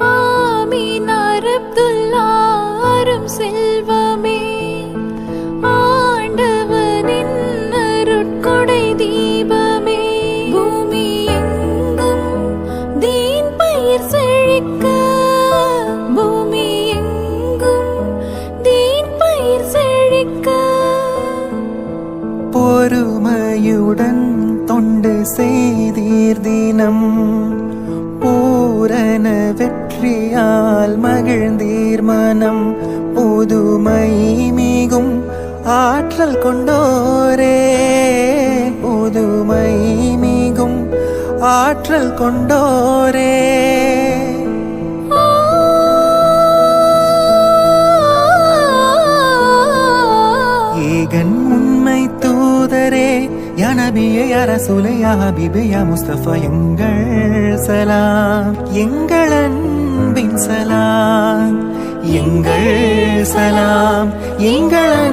ஆமீனார் அப்துல்லா அரும் செல்வமே. ஆண்டவனின் அருட்கொடை தீபமே. பூமி எங்கும் தீன் பயிர் செழிக்க. பூமி எங்கும் தீன் பயிர் செழிக்க. பொறுமையுடன் தொண்டு செய்தீர் தினம். பூரண வெற்றியால் மகிழ்ந்தீர் மனம். புதுமை மிகும் ஆற்றல் கொண்டோரே. புதுமை மிகும் ஆற்றல் கொண்டோரே. ஏகன் உண்மை தூதரே யா நபியே யா முஸ்தபா எங்கள் சலாம். எங்கள் சலாம். எங்கள் சலாம் எங்கள்